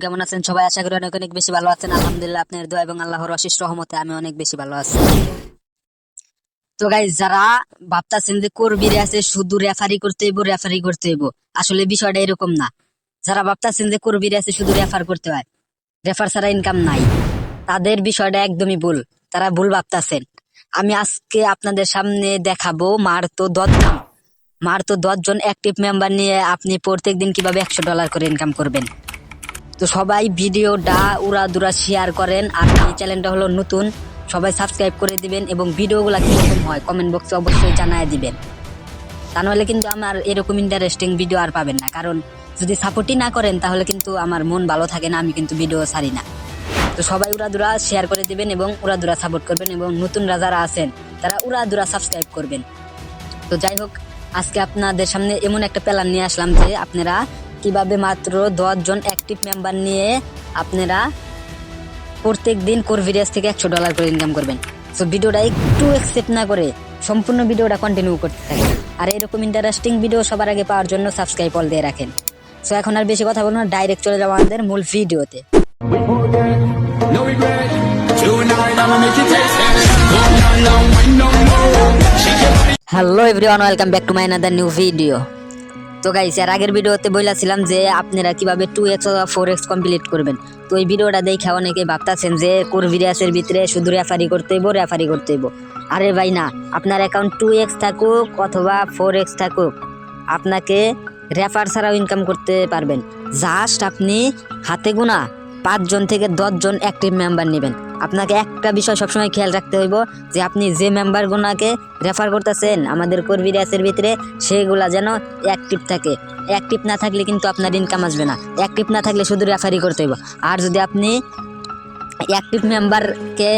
কেমন আছেন সবাই? আশা করি অনেক অনেক বেশি ভালো আছেন। আলহামদুলিল্লাহ, আপনার দোয়া এবং আল্লাহর রহমতে আমি অনেক বেশি ভালো আছি। তো যারা যে আছে, শুধু রেফারি করতে হইব রেফারি করতে হইব, আসলে বিষয়টা এরকম না। যারা ভাবতাছেন যে আছে, শুধু রেফার করতে হয় রেফার ছাড়া ইনকাম নাই। তাদের বিষয়টা একদমই ভুল। তারা ভুল ভাবতাছেন। আমি আজকে আপনাদের সামনে দেখাবো মার তো দশজন মার তো দশজন অ্যাক্টিভ মেম্বার নিয়ে আপনি প্রত্যেক দিন কীভাবে একশো ডলার করে ইনকাম করবেন? তো সবাই ভিডিওটা উড়া দুরা শেয়ার করেন, আর এই চ্যানেলটা হলো নতুন, সবাই সাবস্ক্রাইব করে দিবেন এবং ভিডিওগুলো কীরকম হয় কমেন্ট বক্সে অবশ্যই জানায় দিবেন। তা নাহলে কিন্তু আমার এরকম ইন্টারেস্টিং ভিডিও আর পাবেন না, কারণ যদি সাপোর্টই না করেন তাহলে কিন্তু আমার মন ভালো থাকে না, আমি কিন্তু ভিডিও ছাড়ি না। তো সবাই উড়াদুরা শেয়ার করে দিবেন এবং উড়াদুরা সাপোর্ট করবেন এবং নতুনরা যারা আছেন তারা উড়াদুরা সাবস্ক্রাইব করবেন। তো যাই হোক আজকে আপনাদের সামনে এমন একটা প্ল্যান নিয়ে আসলাম যে আপনারা কীভাবে মাত্র জন অ্যাক্টিভ মেম্বার নিয়ে আপনারা প্রত্যেক দিন কোরভিডিয়াস থেকে একশো ডলার করে ইনকাম করবেন তো ভিডিওটা একটু একসেপ্ট না করে সম্পূর্ণ ভিডিওটা কন্টিনিউ করতে থাকেন আর এরকম ইন্টারেস্টিং ভিডিও সবার আগে পাওয়ার জন্য সাবস্ক্রাইব অল দিয়ে রাখেন সো এখন আর বেশি কথা বলব না ডাইরেক্ট চলে যাব আমাদের মূল ভিডিওতে I'ma make you taste it. No more. Hello everyone welcome back to my another new video তো গাইস এর আগের ভিডিওতে বলেছিলাম যে আপনারা কীভাবে টু এক্স অথবা ফোর এক্স কমপ্লিট করবেন। তো এই ভিডিওটা দেখে অনেকে ভাবতেছেন যে কোরভিরিয়াসের ভিতরে শুধু রেফারি করতে হইব রেফারি করতে হইব। আরে ভাই না, আপনার অ্যাকাউন্ট টু এক্স থাকুক অথবা ফোর এক্স থাকুক, আপনাকে রেফার ছাড়াও ইনকাম করতে পারবেন। জাস্ট আপনি হাতে গোনা পাঁচজন থেকে দশজন অ্যাক্টিভ মেম্বার নেবেন। আপনাকে একটা বিষয় সবসময় খেয়াল রাখতে হইব যে আপনি যে মেম্বারগুলোকে রেফার করতেছেন, আমাদের কর্মী র্যাসের ভিতরে সেগুলা যেন অ্যাক্টিভ থাকে। অ্যাক্টিভ না থাকলে কিন্তু আপনার ইনকাম আসবে না। অ্যাক্টিভ না থাকলে শুধু রেফারি করতে হইব। আর যদি আপনি অ্যাক্টিভ মেম্বারকে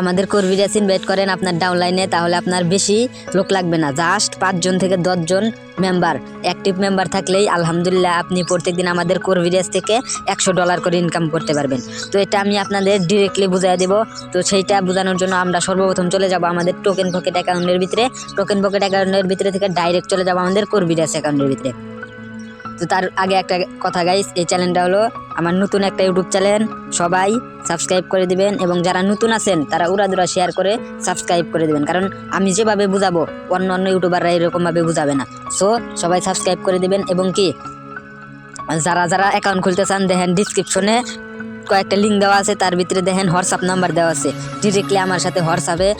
আমাদের কর্মীরাস ইনভাইট করেন আপনার ডাউনলাইনে তাহলে আপনার বেশি লোক লাগবে না। জাস্ট পাঁচজন থেকে দশজন মেম্বার অ্যাক্টিভ মেম্বার থাকলেই আলহামদুলিল্লাহ আপনি প্রত্যেকদিন আমাদের কর্মীরাস থেকে একশো ডলার করে ইনকাম করতে পারবেন। তো এটা আমি আপনাদের ডিরেক্টলি বুঝাই দেবো। তো সেইটা বোঝানোর জন্য আমরা সর্বপ্রথম চলে যাব আমাদের টোকেন পকেট অ্যাকাউন্টের ভিতরে। টোকেন পকেট অ্যাকাউন্টের ভিতরে থেকে ডাইরেক্ট চলে যাব আমাদের কর্মীরাস অ্যাকাউন্টের ভিতরে। তো তার আগে একটা কথা গাইস এই চ্যানেলটা হলো আমার নতুন একটা ইউটিউব চ্যানেল সবাই সাবস্ক্রাইব করে দিবেন এবং যারা নতুন আছেন, তারা উড়াদুরা শেয়ার করে সাবস্ক্রাইব করে দিবেন। কারণ আমি যেভাবে বুঝাবো, অন্য অন্য ইউটিউবাররা এরকমভাবে বুঝাবে না। সো সবাই সাবস্ক্রাইব করে দিবেন এবং কি, যারা যারা অ্যাকাউন্ট খুলতে চান, দেখেন ডিসক্রিপশনে কয়েকটা লিঙ্ক দেওয়া আছে। তার ভিতরে দেখেন হোয়াটসঅ্যাপ নাম্বার দেওয়া আছে। ডিরেক্টলি আমার সাথে হোয়াটসঅ্যাপে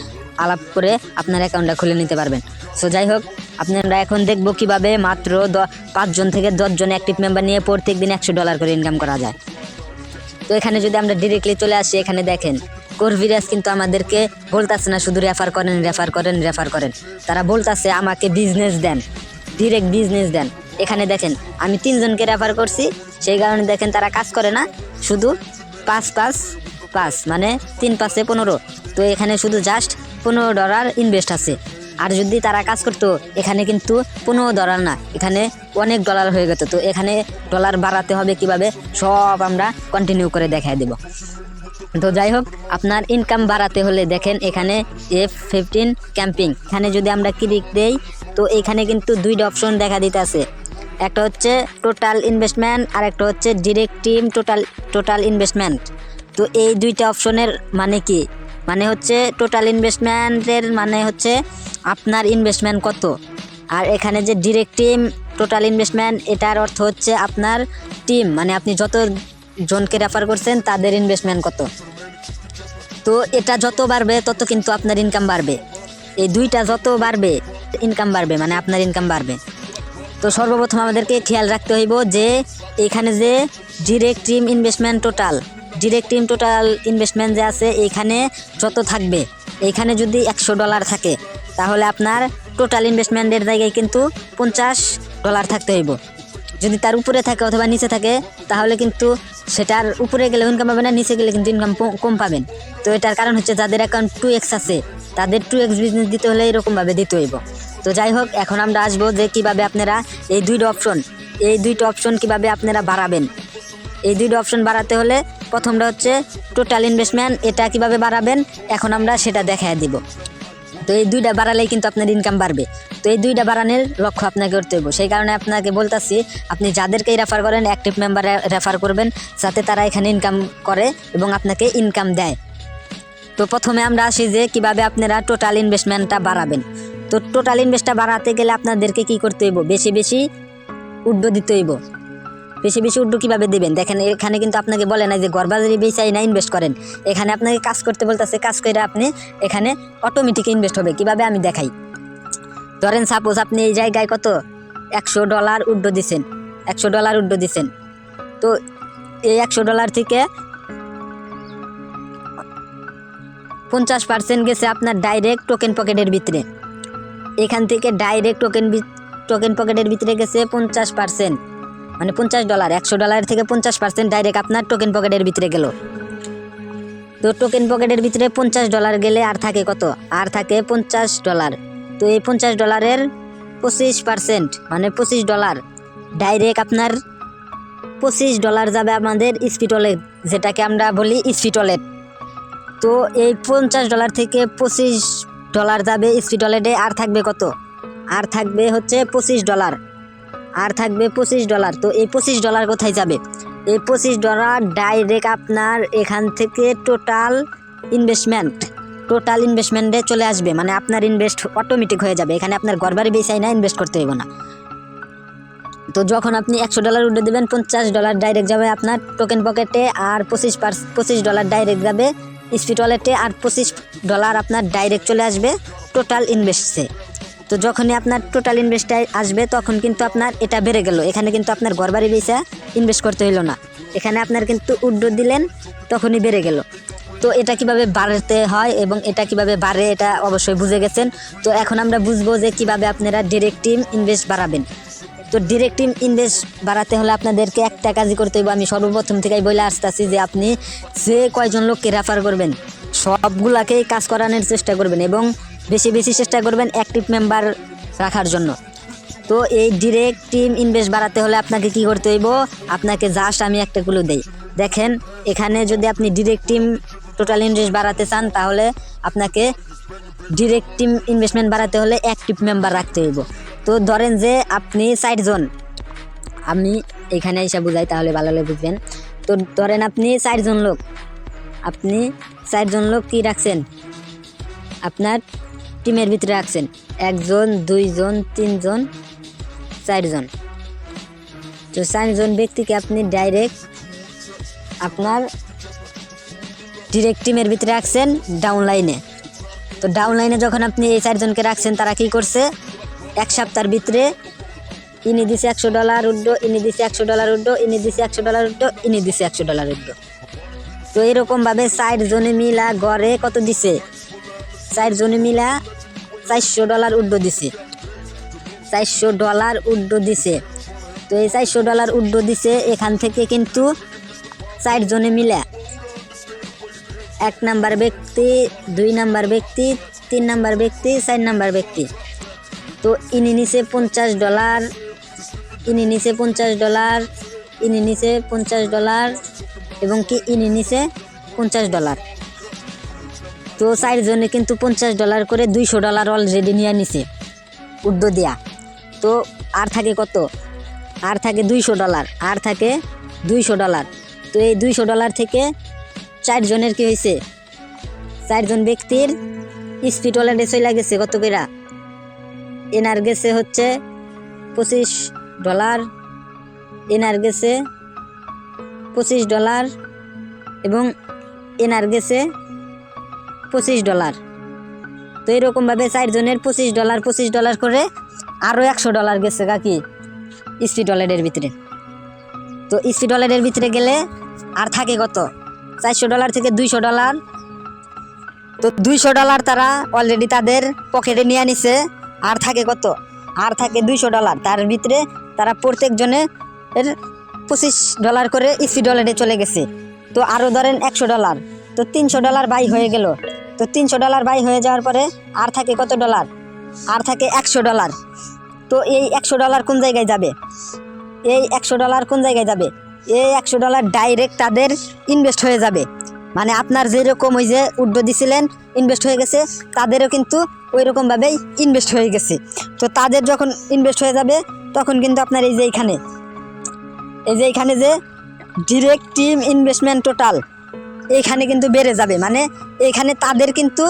আলাপ করে আপনার অ্যাকাউন্টটা খুলে নিতে পারবেন। সো যাই হোক আপনারা এখন দেখব কীভাবে মাত্র দ- পাঁচজন থেকে দশজন অ্যাক্টিভ মেম্বার নিয়ে প্রত্যেক দিন একশো ডলার করে ইনকাম করা যায়। তো এখানে যদি আমরা ডিরেক্টলি চলে আসি, এখানে দেখেন কোরভিরাস কিন্তু আমাদেরকে বলতেছে না শুধু রেফার করেন রেফার করেন রেফার করেন। তারা বলতেছে, আমাকে বিজনেস দেন ডিরেক্ট বিজনেস দেন। এখানে দেখেন, আমি তিনজনকে রেফার করছি, সেই কারণে দেখেন তারা কাজ করে না, শুধু পাঁচ পাঁচ পাঁচ মানে তিন পাঁচে পনেরো। তো এখানে শুধু জাস্ট পনেরো ডলার ইনভেস্ট আছে। আর যদি তারা কাজ করতো, এখানে কিন্তু পনেরো ডলার না, এখানে অনেক ডলার হয়ে যেত তো এখানে ডলার বাড়াতে হবে কীভাবে? সব আমরা কন্টিনিউ করে দেখাই দেব। তো যাই হোক, আপনার ইনকাম বাড়াতে হলে দেখেন এখানে এফ ফিফটিন ক্যাম্পিং এখানে যদি আমরা ক্লিক দেই, তো এখানে কিন্তু দুইটা অপশন দেখা দিতে আছে। একটা হচ্ছে টোটাল ইনভেস্টমেন্ট আর একটা হচ্ছে direct team total total investment তো এই দুইটা অপশনের মানে কি? মানে হচ্ছে টোটাল ইনভেস্টমেন্টের মানে হচ্ছে আপনার ইনভেস্টমেন্ট কত? আর এখানে যে ডিরেক্ট টিম টোটাল ইনভেস্টমেন্ট এটার অর্থ হচ্ছে আপনার টিম মানে আপনি যত জনকে রেফার করছেন, তাদের ইনভেস্টমেন্ট কত? তো এটা যত বাড়বে, তত কিন্তু আপনার ইনকাম বাড়বে। এই দুইটা যত বাড়বে ইনকাম বাড়বে মানে আপনার ইনকাম বাড়বে। তো সর্বপ্রথম আমাদেরকে খেয়াল রাখতে হইব যে, এখানে যে direct team investment total direct team total investment যে আছে, এইখানে যত থাকবে, এইখানে যদি একশো ডলার থাকে, তাহলে আপনার টোটাল ইনভেস্টমেন্টের জায়গায় কিন্তু পঞ্চাশ ডলার থাকতে হইব। যদি তার উপরে থাকে অথবা নিচে থাকে, তাহলে কিন্তু সেটার উপরে গেলে ইনকাম পাবেন না নিচে গেলে কিন্তু ইনকাম কম পাবেন। তো এটার কারণ হচ্ছে যাদের অ্যাকাউন্ট টু এক্স আছে, তাদের টু এক্স বিজনেস দিতে হলে এরকমভাবে দিতে হইব। তো যাই হোক, এখন আমরা আসব যে কীভাবে আপনারা এই দুইটা অপশন এই দুইটা অপশন কীভাবে আপনারা বাড়াবেন। এই দুইটা অপশন বাড়াতে হলে প্রথমটা হচ্ছে টোটাল ইনভেস্টমেন্ট এটা কীভাবে বাড়াবেন? এখন আমরা সেটা দেখায় দিব। তো এই দুইটা বাড়ালেই কিন্তু আপনার ইনকাম বাড়বে। তো এই দুইটা বাড়ানোর লক্ষ্য আপনাকে করতে হবে সেই কারণে আপনাকে বলতাছি, আপনি যাদেরকেই রেফার করেন অ্যাক্টিভ মেম্বার রেফার করবেন, যাতে তারা এখানে ইনকাম করে এবং আপনাকে ইনকাম দেয়। তো প্রথমে আমরা আসি যে কীভাবে আপনারা টোটাল ইনভেস্টমেন্টটা বাড়াবেন। তো টোটাল ইনভেস্টটা বাড়াতে গেলে আপনাদেরকে কি করতে হইব? বেশি বেশি উড্ড দিতে হইব। বেশি বেশি উড্ডু কীভাবে দেবেন? দেখেন, এখানে কিন্তু আপনাকে বলে না যে গড়বাজারি বেচাই না ইনভেস্ট করেন। এখানে আপনাকে কাজ করতে বলতেছে, কাজ করে আপনি এখানে অটোমেটিক ইনভেস্ট হবে। কীভাবে আমি দেখাই? ধরেন সাপোজ আপনি এই জায়গায় কত? একশো ডলার উড্ড দিছেন। একশো ডলার উড্ড দিছেন। তো এই একশো ডলার থেকে পঞ্চাশ পার্সেন্ট গেছে আপনার ডাইরেক্ট টোকেন পকেটের ভিতরে। এখান থেকে ডাইরেক্ট টোকেন টোকেন পকেটের ভিতরে গেছে পঞ্চাশ পার্সেন্ট মানে পঞ্চাশ ডলার একশো ডলার থেকে পঞ্চাশ পার্সেন্ট ডাইরেক্ট আপনার টোকেন পকেটের ভিতরে গেল। তো টোকেন পকেটের ভিতরে পঞ্চাশ ডলার গেলে আর থাকে কত? আর থাকে পঞ্চাশ ডলার তো এই পঞ্চাশ ডলারের পঁচিশ পার্সেন্ট মানে পঁচিশ ডলার ডাইরেক্ট আপনার পঁচিশ ডলার যাবে আমাদের স্পিটলেট যেটাকে আমরা বলি স্পিটলেট তো এই পঞ্চাশ ডলার থেকে পঁচিশ ডলার যাবে স্পিটলেটে আর থাকবে কত? আর থাকবে হচ্ছে পঁচিশ ডলার আর থাকবে পঁচিশ ডলার। তো এই পঁচিশ ডলার কোথায় যাবে? এই পঁচিশ ডলার ডাইরেক্ট আপনার এখান থেকে টোটাল ইনভেস্টমেন্ট টোটাল ইনভেস্টমেন্টে চলে আসবে। মানে আপনার ইনভেস্ট অটোমেটিক হয়ে যাবে। এখানে আপনার ঘরবাড়ি বেচাই না ইনভেস্ট করতে হইব না। তো যখন আপনি একশো ডলার উঠে দেবেন, পঞ্চাশ ডলার ডাইরেক্ট যাবে আপনার টোকেন পকেটে আর পঁচিশ পার্স পঁচিশ ডলার ডাইরেক্ট যাবে স্পিড ওয়ালেটে আর পঁচিশ ডলার আপনার ডাইরেক্ট চলে আসবে টোটাল ইনভেস্টে তো যখনই আপনার টোটাল ইনভেস্টে আসবে, তখন কিন্তু আপনার এটা বেড়ে গেল। এখানে কিন্তু আপনার ঘরবাড়ি বেচা ইনভেস্ট করতে হইল না। এখানে আপনার কিন্তু উড্ডো দিলেন, তখনই বেড়ে গেল। তো এটা কীভাবে বাড়তে হয় এবং এটা কীভাবে বাড়ে, এটা অবশ্যই বুঝে গেছেন। তো এখন আমরা বুঝব যে কীভাবে আপনারা ডিরেক্ট টিম ইনভেস্ট বাড়াবেন। তো ডিরেক্ট টিম ইনভেস্ট বাড়াতে হলে আপনাদেরকে একটা কাজই করতে হইব। আমি সর্বপ্রথম থেকেই বলে আসতেছি যে আপনি যে কয়জন লোককে রেফার করবেন, সবগুলাকেই কাজ করানোর চেষ্টা করবেন এবং বেশি বেশি চেষ্টা করবেন অ্যাক্টিভ মেম্বার রাখার জন্য। তো এই ডিরেক্ট টিম ইনভেস্ট বাড়াতে হলে আপনাকে কি করতে হইব? আপনাকে জাস্ট আমি একটা গুলো দেই। দেখেন, এখানে যদি আপনি ডিরেক্ট টিম টোটাল ইনভেস্ট বাড়াতে চান, তাহলে আপনাকে ডিরেক্ট টিম ইনভেস্টমেন্ট বাড়াতে হলে অ্যাক্টিভ মেম্বার রাখতে হইব। তো ধরেন যে আপনি জন। আমি এখানে এসে বুঝাই, তাহলে ভালো করে বুঝবেন। তো ধরেন আপনি ষাট জন লোক। আপনি ষাট জন লোক কি রাখছেন? আপনার টিমের ভিতরে রাখছেন। একজন, দুইজন, তিনজন, চারজন। তো চারজন ব্যক্তিকে আপনি ডাইরেক্ট আপনার ডিরেক্ট টিমের ভিতরে রাখছেন ডাউন লাইনে তো ডাউন লাইনে যখন আপনি এই চারজনকে রাখছেন, তারা কি করছে? এক সপ্তাহের ভিতরে ইনি দিছে একশো ডলার উড্ডো ইনি দিছে একশো ডলার উড্ডো ইনি দিছে একশো ডলার উড্ডো ইনি দিছে একশো ডলার উড্ডো তো এরকমভাবে ষাট জনে মিলা গড়ে কত দিছে? ষাট জনে মিলা চারশো ডলার উড্ডো দিছে। চারশো ডলার উড্ডো দিছে। তো এই চারশো ডলার উড্ডো দিছে, এখান থেকে কিন্তু ষাট জনে মিলা। এক নাম্বার ব্যক্তি, দুই নাম্বার ব্যক্তি, তিন নাম্বার ব্যক্তি, চার নাম্বার ব্যক্তি। তো ইনি নিচে পঞ্চাশ ডলার, ইনি নিচে পঞ্চাশ ডলার, ইনি নিচে পঞ্চাশ ডলার, এবং কি ইনি নিচে পঞ্চাশ ডলার। তো চারজনে কিন্তু পঞ্চাশ ডলার করে দুইশো ডলার অলরেডি নিয়ে নিছে উড্ডো দেয়া। তো আর থাকে কত? আর থাকে দুইশো ডলার আর থাকে দুইশো ডলার তো এই দুইশো ডলার থেকে চারজনের কি হয়েছে চারজন ব্যক্তির স্পিড ওয়ালেটে চলে গেছে, কত কইরা? এনার গেছে হচ্ছে পঁচিশ ডলার এনার গেছে পঁচিশ ডলার এবং এনার গেছে পঁচিশ ডলার। তো এরকমভাবে চারজনের পঁচিশ ডলার পঁচিশ ডলার করে আরও একশো ডলার গেছে কাকি স্পিড ওয়ালেটের ভিতরে। তো স্পিড ওয়ালেটের ভিতরে গেলে আর থাকে কত? চারশো ডলার থেকে দুইশো ডলার। তো দুইশো ডলার তারা অলরেডি তাদের পকেটে নিয়ে নিছে আর থাকে কত? আর থাকে দুইশো ডলার। তার ভিতরে তারা প্রত্যেকজনে এর পঁচিশ ডলার করে স্পিড ওয়ালেটে চলে গেছে। তো আরও ধরেন একশো ডলার। তো তিনশো ডলার বাই হয়ে গেল। তো তিনশো ডলার বাই হয়ে যাওয়ার পরে আর থাকে কত ডলার? আর থাকে একশো ডলার। তো এই একশো ডলার কোন জায়গায় যাবে? এই একশো ডলার কোন জায়গায় যাবে? এই একশো ডলার ডাইরেক্ট তাদের ইনভেস্ট হয়ে যাবে। মানে আপনার যেরকম ওই যে উড্ড দিছিলেন ইনভেস্ট হয়ে গেছে, তাদেরও কিন্তু ওই রকমভাবেই ইনভেস্ট হয়ে গেছে। তো তাদের যখন ইনভেস্ট হয়ে যাবে, তখন কিন্তু আপনার এই যে এইখানে, এই যে এইখানে যে ডিরেক্ট টিম ইনভেস্টমেন্ট টোটাল এইখানে কিন্তু বেড়ে যাবে। মানে এখানে তাদের কিন্তু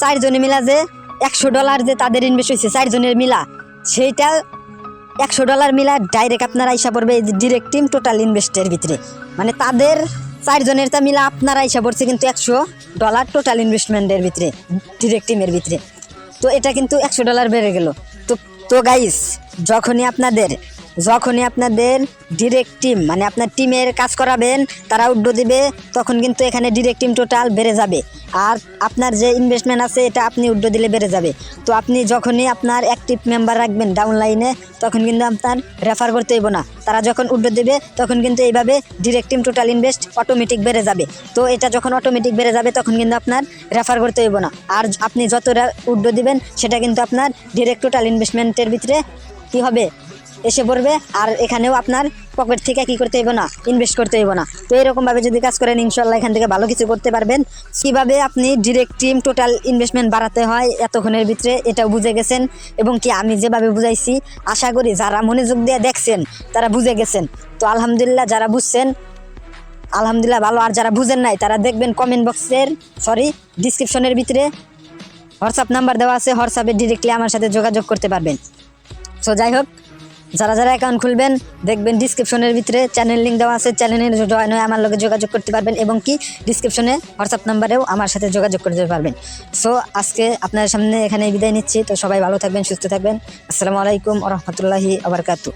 চারজনে মিলা যে একশো ডলার যে তাদের ইনভেস্ট হয়েছে চারজনের মিলা, সেইটা একশো ডলার মিলা ডাইরেক্ট আপনারা আইসা পড়বে এই ডিরেক্ট টিম টোটাল ইনভেস্টের ভিতরে। মানে তাদের চারজনের তা মিলা আপনারা আইসা পড়ছে কিন্তু একশো ডলার টোটাল ইনভেস্টমেন্টের ভিতরে ডিরেক্ট টিমের ভিতরে। তো এটা কিন্তু একশো ডলার বেড়ে গেল। তো তো গাইস যখনই আপনাদের যখনই আপনাদের ডিরেক্ট টিম মানে আপনার টিমের কাজ করাবেন, তারা উড্ডো দিবে, তখন কিন্তু এখানে ডিরেক্ট টিম টোটাল বেড়ে যাবে। আর আপনার যে ইনভেস্টমেন্ট আছে, এটা আপনি উড্ডো দিলে বেড়ে যাবে। তো আপনি যখনই আপনার অ্যাক্টিভ মেম্বার রাখবেন ডাউন লাইনে তখন কিন্তু আপনার রেফার করতে হইব না। তারা যখন উড্ডো দেবে, তখন কিন্তু এইভাবে direct team total invest automatic বেড়ে যাবে। তো এটা যখন অটোমেটিক বেড়ে যাবে, তখন কিন্তু আপনার রেফার করতে হইব না। আর আপনি যত উড্ডো দিবেন, সেটা কিন্তু আপনার ডিরেক্ট টোটাল ইনভেস্টমেন্টের ভিতরে কি হবে? এসে পড়বে আর এখানেও আপনার পকেট থেকে কি করতে হইব না ইনভেস্ট করতে হইব না। তো এরকমভাবে যদি কাজ করেন ইনশাল্লাহ এখান থেকে ভালো কিছু করতে পারবেন। কীভাবে আপনি ডিরেক্ট টিম টোটাল ইনভেস্টমেন্ট বাড়াতে হয় এতক্ষণের ভিতরে, এটাও বুঝে গেছেন এবং কি আমি যেভাবে বুঝাইছি, আশা করি যারা মনোযোগ দিয়ে দেখছেন, তারা বুঝে গেছেন। তো আলহামদুলিল্লাহ যারা বুঝছেন, আলহামদুলিল্লাহ ভালো। আর যারা বুঝেন নাই, তারা দেখবেন কমেন্ট বক্সের সরি ডিসক্রিপশনের ভিতরে হোয়াটসঅ্যাপ নাম্বার দেওয়া আছে। হোয়াটসঅ্যাপে ডিরেক্টলি আমার সাথে যোগাযোগ করতে পারবেন। সো যাই হোক যারা যারা অ্যাকাউন্ট খুলবেন, দেখবেন ডিসক্রিপশনের ভিতরে চ্যানেল লিঙ্ক দেওয়া আছে। চ্যানেলের জয়েন হয়ে আমার লগে যোগাযোগ করতে পারবেন এবং কি ডিসক্রিপশনে হোয়াটসঅ্যাপ নাম্বারেও আমার সাথে যোগাযোগ করতে পারবেন। সো আজকে আপনার সামনে এখানে বিদায় নিচ্ছি। তো সবাই ভালো থাকবেন, সুস্থ থাকবেন। আসসালামু আলাইকুম রহমতুল্লাহি আবরকাতু